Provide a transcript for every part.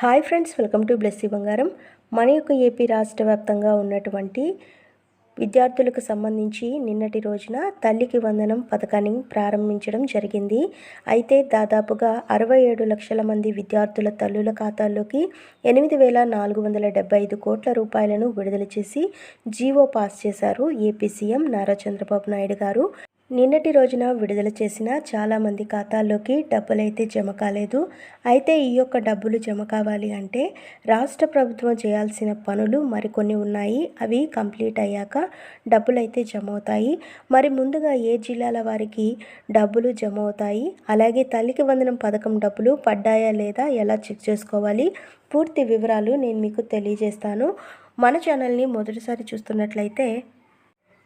Hi friends welcome to Blessy Bangaram. మన యొక్క AP రాష్ట్ర వ్యాప్తంగా ఉన్నటువంటి విద్యార్థులకు సంబంధించి నిన్నటి రోజున తల్లికి వందనం పథకాన్ని ప్రారంభించడం జరిగింది. అయితే దాదాపుగా అరవై ఏడు లక్షల మంది విద్యార్థుల తల్లుల ఖాతాల్లోకి ఎనిమిది వేల నాలుగు వందల డెబ్బై ఐదు కోట్ల రూపాయలను విడుదల చేసి జీవో పాస్ చేశారు ఏపీ సీఎం నారా చంద్రబాబు నాయుడు గారు. నిన్నటి రోజున విడుదల చేసిన చాలామంది ఖాతాల్లోకి డబ్బులైతే జమ కాలేదు. అయితే ఈ యొక్క డబ్బులు జమ కావాలి అంటే రాష్ట్ర ప్రభుత్వం చేయాల్సిన పనులు మరికొన్ని ఉన్నాయి. అవి కంప్లీట్ అయ్యాక డబ్బులైతే జమ అవుతాయి మరి ముందుగా ఏ జిల్లాల వారికి డబ్బులు జమ అవుతాయి అలాగే తల్లికి వందనం పథకం డబ్బులు పడ్డాయా లేదా ఎలా చెక్ చేసుకోవాలి? పూర్తి వివరాలు నేను మీకు తెలియజేస్తాను. మన ఛానల్ని మొదటిసారి చూస్తున్నట్లయితే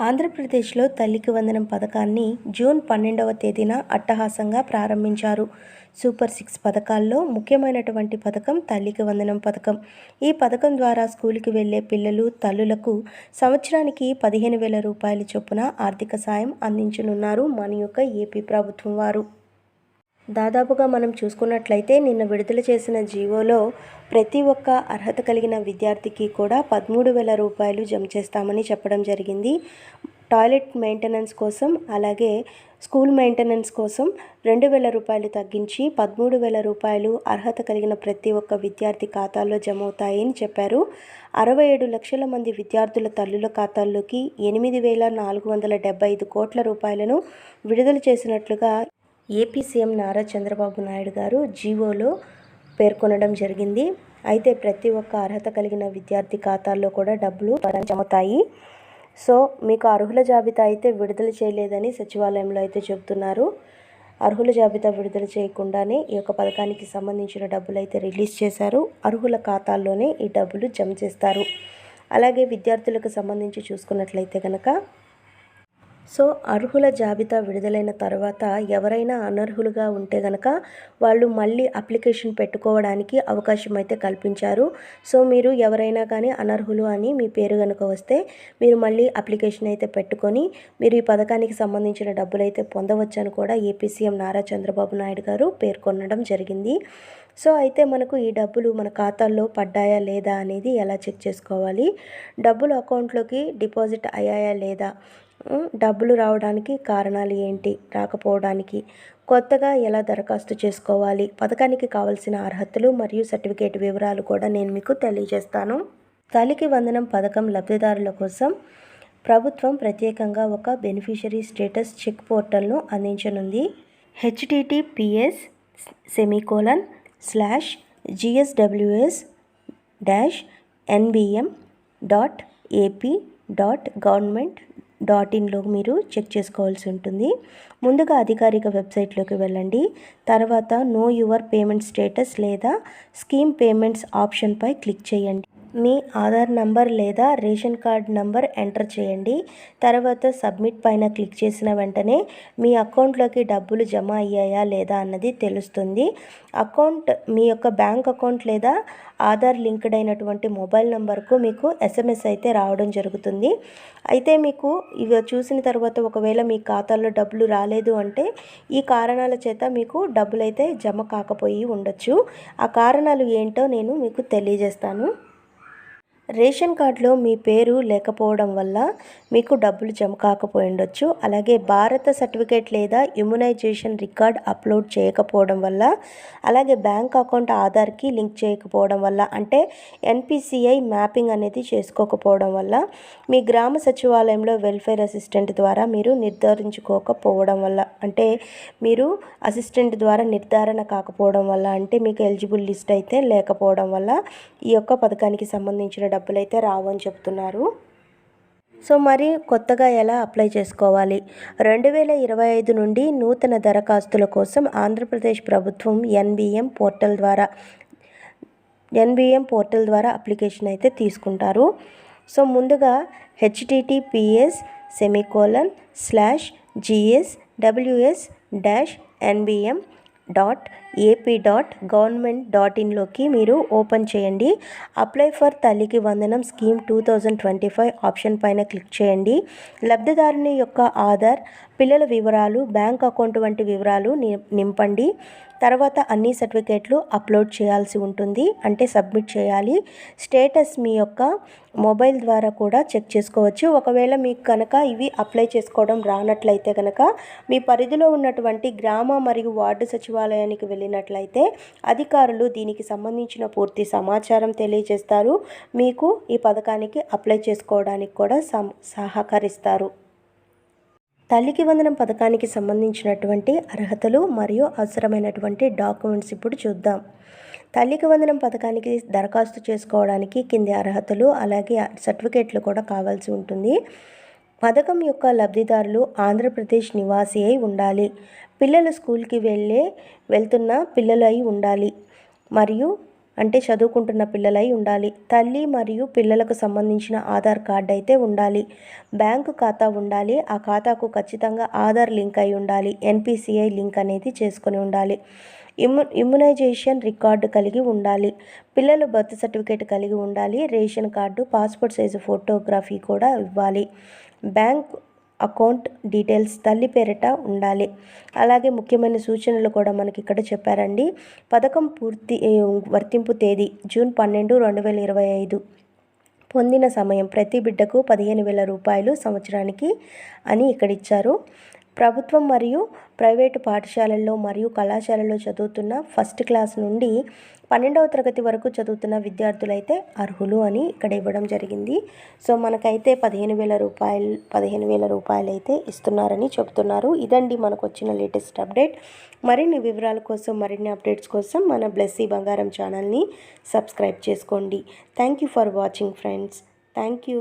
ఆంధ్రప్రదేశ్లో తల్లికి వందనం పథకాన్ని జూన్ పన్నెండవ తేదీన అట్టహాసంగా ప్రారంభించారు. సూపర్ సిక్స్ పథకాల్లో ముఖ్యమైనటువంటి పథకం తల్లికి వందనం పథకం. ఈ పథకం ద్వారా స్కూల్కి వెళ్ళే పిల్లలు తల్లులకు సంవత్సరానికి పదిహేను వేల రూపాయల చొప్పున ఆర్థిక సాయం అందించనున్నారు. మన యొక్క ఏపీ ప్రభుత్వం వారు. దాదాపుగా మనం చూసుకున్నట్లయితే నిన్న విడుదల చేసిన జీవోలో ప్రతి ఒక్క అర్హత కలిగిన విద్యార్థికి కూడా పదమూడు వేల రూపాయలు జమ చేస్తామని చెప్పడం జరిగింది. టాయిలెట్ మెయింటెనెన్స్ కోసం అలాగే స్కూల్ మెయింటెనెన్స్ కోసం రెండు వేల రూపాయలు తగ్గించి పదమూడు వేల రూపాయలు అర్హత కలిగిన ప్రతి ఒక్క విద్యార్థి ఖాతాల్లో జమ అవుతాయని చెప్పారు. అరవై ఏడు లక్షల మంది విద్యార్థుల తల్లుల ఖాతాల్లోకి ఎనిమిది వేల నాలుగు వందల డెబ్బై ఐదు కోట్ల రూపాయలను విడుదల చేసినట్లుగా ఏపీ సీఎం నారా చంద్రబాబు నాయుడు గారు జీవోలో పేర్కొనడం జరిగింది. అయితే ప్రతి ఒక్క అర్హత కలిగిన విద్యార్థి ఖాతాల్లో కూడా డబ్బులు జమతాయి సో మీకు అర్హుల జాబితా అయితే విడుదల చేయలేదని సచివాలయంలో అయితే చెబుతున్నారు. అర్హుల జాబితా విడుదల చేయకుండానే ఈ యొక్క పథకానికి సంబంధించిన డబ్బులు అయితే రిలీజ్ చేశారు. అర్హుల ఖాతాల్లోనే ఈ డబ్బులు జమ చేస్తారు. అలాగే విద్యార్థులకు సంబంధించి చూసుకున్నట్లయితే కనుక సో అర్హుల జాబితా విడుదలైన తర్వాత ఎవరైనా అనర్హులుగా ఉంటే గనక వాళ్ళు మళ్ళీ అప్లికేషన్ పెట్టుకోవడానికి అవకాశం అయితే కల్పించారు. సో మీరు ఎవరైనా కానీ అనర్హులు అని మీ పేరు కనుక వస్తే మీరు మళ్ళీ అప్లికేషన్ అయితే పెట్టుకొని మీరు ఈ పథకానికి సంబంధించిన డబ్బులు అయితే పొందవచ్చని కూడా ఏపీ సీఎం నారా చంద్రబాబు నాయుడు గారు పేర్కొనడం జరిగింది. సో అయితే మనకు ఈ డబ్బులు మన ఖాతాల్లో పడ్డాయా లేదా అనేది ఎలా చెక్ చేసుకోవాలి? డబ్బులు అకౌంట్లోకి డిపాజిట్ అయ్యాయా లేదా? డబ్బులు రావడానికి కారణాలు ఏంటి? రాకపోవడానికి. కొత్తగా ఎలా దరఖాస్తు చేసుకోవాలి? పథకానికి కావలసిన అర్హతలు మరియు సర్టిఫికేట్ వివరాలు కూడా నేను మీకు తెలియజేస్తాను. తల్లికి వందనం పథకం లబ్ధిదారుల కోసం ప్రభుత్వం ప్రత్యేకంగా ఒక బెనిఫిషరీ స్టేటస్ చెక్ పోర్టల్ను అందించనుంది. HTTPS semicolon slash GSWS dash NBM dot AP dot government dot ఇన్లో మీరు చెక్ చేసుకోవాల్సి ఉంటుంది. ముందుగా అధికారిక వెబ్సైట్లోకి వెళ్ళండి. తర్వాత నో యువర్ పేమెంట్ స్టేటస్ లేదా స్కీమ్ పేమెంట్స్ ఆప్షన్పై క్లిక్ చేయండి. మీ ఆధార్ నంబర్ లేదా రేషన్ కార్డ్ నంబర్ ఎంటర్ చేయండి. తర్వాత సబ్మిట్ పైన క్లిక్ చేసిన వెంటనే మీ అకౌంట్లోకి డబ్బులు జమ అయ్యాయా లేదా అన్నది తెలుస్తుంది. అకౌంట్ మీ యొక్క బ్యాంక్ అకౌంట్ లేదా ఆధార్ లింక్డ్ అయినటువంటి మొబైల్ నెంబర్కు మీకు ఎస్ఎంఎస్ అయితే రావడం జరుగుతుంది. అయితే మీకు ఇవి చూసిన తర్వాత ఒకవేళ మీ ఖాతాలో డబ్బులు రాలేదు అంటే ఈ కారణాల చేత మీకు డబ్బులు అయితే జమ కాకపోయి ఉండొచ్చు. ఆ కారణాలు ఏంటో నేను మీకు తెలియజేస్తాను. రేషన్ కార్డులో మీ పేరు లేకపోవడం వల్ల మీకు డబ్బులు జమ కాకపోయి ఉండొచ్చు అలాగే భారత సర్టిఫికేట్ లేదా ఇమ్యునైజేషన్ రికార్డ్ అప్లోడ్ చేయకపోవడం వల్ల అలాగే బ్యాంక్ అకౌంట్ ఆధార్కి లింక్ చేయకపోవడం వల్ల అంటే ఎన్పిసిఐ మ్యాపింగ్ అనేది చేసుకోకపోవడం వల్ల మీ గ్రామ సచివాలయంలో వెల్ఫేర్ అసిస్టెంట్ ద్వారా మీరు నిర్ధారించుకోకపోవడం వల్ల అంటే మీరు అసిస్టెంట్ ద్వారా నిర్ధారణ కాకపోవడం వల్ల అంటే మీకు ఎలిజిబుల్ లిస్ట్ అయితే లేకపోవడం వల్ల ఈ యొక్క పథకానికి సంబంధించిన డబ్బులు అయితే రావని చెప్తున్నారు. సో మరి కొత్తగా ఎలా అప్లై చేసుకోవాలి? రెండు వేల ఇరవై ఐదు నుండి నూతన దరఖాస్తుల కోసం ఆంధ్రప్రదేశ్ ప్రభుత్వం ఎన్బిఎం పోర్టల్ ద్వారా ఎన్బిఎం పోర్టల్ ద్వారా అప్లికేషన్ అయితే తీసుకుంటారు. సో ముందుగా HTTPS semicolon slash GS WS dash NBM dot AP dot government dot ఇన్లోకి మీరు ఓపెన్ చేయండి. Apply for Thalliki Vandanam scheme two thousand twenty five option పైన క్లిక్ చేయండి. లబ్ధిదారుని యొక్క ఆధార్ పిల్లల వివరాలు బ్యాంక్ అకౌంట్ వంటి వివరాలు నింపండి. తర్వాత అన్ని సర్టిఫికేట్లు అప్లోడ్ చేయాల్సి ఉంటుంది. అంటే సబ్మిట్ చేయాలి. స్టేటస్ మీ యొక్క మొబైల్ ద్వారా కూడా చెక్ చేసుకోవచ్చు. ఒకవేళ మీకు కనుక ఇవి అప్లై చేసుకోవడం రానట్లయితే కనుక మీ పరిధిలో ఉన్నటువంటి గ్రామ మరియు వార్డు సచివాలయానికి వెళ్ళినట్లయితే అధికారులు దీనికి సంబంధించిన పూర్తి సమాచారం తెలియజేస్తారు. మీకు ఈ పథకానికి అప్లై చేసుకోవడానికి కూడా సం సహకరిస్తారు. తల్లికి వందనం పథకానికి సంబంధించినటువంటి అర్హతలు మరియు అవసరమైనటువంటి డాక్యుమెంట్స్ ఇప్పుడు చూద్దాం. తల్లికి వందనం పథకానికి దరఖాస్తు చేసుకోవడానికి కింది అర్హతలు అలాగే సర్టిఫికేట్లు కూడా కావాల్సి ఉంటుంది. పథకం యొక్క లబ్ధిదారులు ఆంధ్రప్రదేశ్ నివాసి అయి ఉండాలి. పిల్లలు స్కూల్కి వెళ్ళే వెళ్తున్న పిల్లలు అయి ఉండాలి. మరియు అంటే చదువుకుంటున్న పిల్లలై ఉండాలి. తల్లి మరియు పిల్లలకు సంబంధించిన ఆధార్ కార్డు అయితే ఉండాలి. బ్యాంకు ఖాతా ఉండాలి. ఆ ఖాతాకు ఖచ్చితంగా ఆధార్ లింక్ అయి ఉండాలి. ఎన్పిసిఐ లింక్ అనేది చేసుకొని ఉండాలి. ఇమ్యు ఇమ్యునైజేషన్ రికార్డు కలిగి ఉండాలి. పిల్లలు బర్త్ సర్టిఫికేట్ కలిగి ఉండాలి. Ration card passport size photography కూడా ఇవ్వాలి. బ్యాంక్ అకౌంట్ డీటెయిల్స్ తల్లి పేరిట ఉండాలి. అలాగే ముఖ్యమైన సూచనలు కూడా మనకి ఇక్కడ చెప్పారండి. పథకం పూర్తి వర్తింపు తేదీ జూన్ పన్నెండు రెండు వేల ఇరవై ఐదు. పొందిన సమయం ప్రతి బిడ్డకు పదిహేను వేల రూపాయలు సంవత్సరానికి అని ఇక్కడ ఇచ్చారు. ప్రభుత్వం మరియు ప్రైవేటు పాఠశాలల్లో మరియు కళాశాలలో చదువుతున్న ఫస్ట్ క్లాస్ నుండి పన్నెండవ తరగతి వరకు చదువుతున్న విద్యార్థులైతే అర్హులు అని ఇక్కడ ఇవ్వడం జరిగింది. సో మనకైతే పదిహేను వేల రూపాయలు పదిహేను వేల రూపాయలు అయితే ఇస్తున్నారని చెప్తున్నారు. ఇదండి మనకు వచ్చిన లేటెస్ట్ అప్డేట్. మరిన్ని వివరాల కోసం మరిన్ని అప్డేట్స్ కోసం మన బ్లెస్సీ బంగారం ఛానల్ని సబ్స్క్రైబ్ చేసుకోండి. Thank you for watching friends. Thank you.